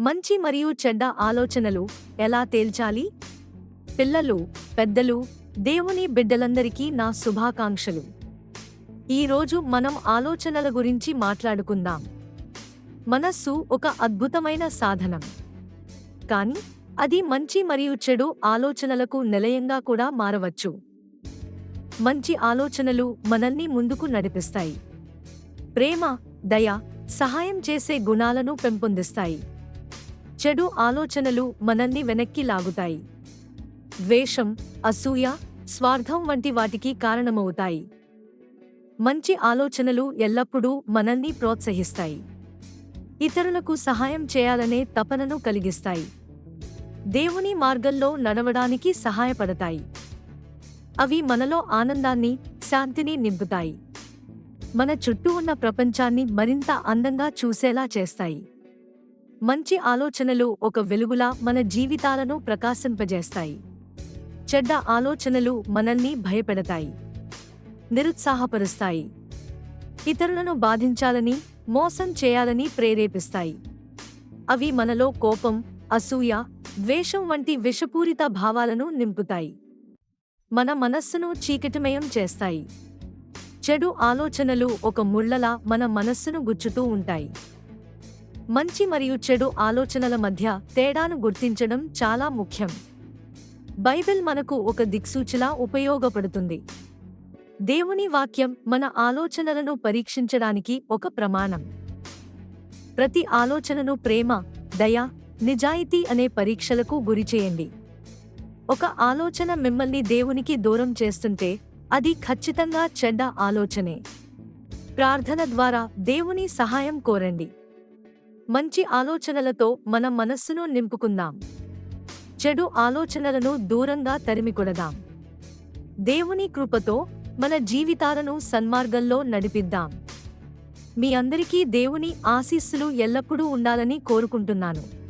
మంచి మరియు చెడ్డ ఆలోచనలు ఎలా తేల్చాలి? పిల్లలు పెద్దలు దేవుని బిడ్డలందరికీ నా శుభాకాంక్షలు. ఈరోజు మనం ఆలోచనల గురించి మాట్లాడుకుందాం. మనస్సు ఒక అద్భుతమైన సాధనం. కానీ అది మంచి మరియు చెడు ఆలోచనలకు నిలయంగా కూడా మారవచ్చు. మంచి ఆలోచనలు మనల్ని ముందుకు నడిపిస్తాయి. ప్రేమ దయ సహాయం చేసే గుణాలను పెంపొందిస్తాయి. చెడు ఆలోచనలు మనల్ని వెనక్కి లాగుతాయి. ద్వేషం అసూయ స్వార్థం వంటి వాటికి కారణమవుతాయి. మంచి ఆలోచనలు ఎల్లప్పుడూ మనల్ని ప్రోత్సహిస్తాయి. ఇతరులకు సహాయం చేయాలనే తపనను కలిగిస్తాయి. దేవుని మార్గంలో నడవడానికి సహాయపడతాయి. అవి మనలో ఆనందాన్ని శాంతిని నింపుతాయి. మన చుట్టూ ఉన్న ప్రపంచాన్ని మరింత అందంగా చూసేలా చేస్తాయి. మంచి ఆలోచనలు ఒక వెలుగులా మన జీవితాలను ప్రకాశింపజేస్తాయి. చెడ్డ ఆలోచనలు మనల్ని భయపెడతాయి. నిరుత్సాహపరుస్తాయి. ఇతరులను బాధించాలని మోసం చేయాలని ప్రేరేపిస్తాయి. అవి మనలో కోపం అసూయ ద్వేషం వంటి విషపూరిత భావాలను నింపుతాయి. మన మనస్సును చీకటిమయం చేస్తాయి. చెడు ఆలోచనలు ఒక ముళ్ళలా మన మనస్సును గుచ్చుతూ ఉంటాయి. మంచి మరియు చెడు ఆలోచనల మధ్య తేడాను గుర్తించడం చాలా ముఖ్యం. బైబిల్ మనకు ఒక దిక్సూచిలా ఉపయోగపడుతుంది. దేవుని వాక్యం మన ఆలోచనలను పరీక్షించడానికి ఒక ప్రమాణం. ప్రతి ఆలోచనను ప్రేమ దయ నిజాయితీ అనే పరీక్షలకు గురిచేయండి ఒక ఆలోచన మిమ్మల్ని దేవునికి దూరం చేస్తుంటే అది ఖచ్చితంగా చెడ్డ ఆలోచనే. ప్రార్థన ద్వారా దేవుని సహాయం కోరండి. మంచి ఆలోచనలతో మన మనస్సును నింపుకుందాం. చెడు ఆలోచనలను దూరంగా తరిమికొడదాం. దేవుని కృపతో మన జీవితాలను సన్మార్గంలో నడిపిద్దాం. మీ అందరికీ దేవుని ఆశీస్సులు ఎల్లప్పుడూ ఉండాలని కోరుకుంటున్నాను.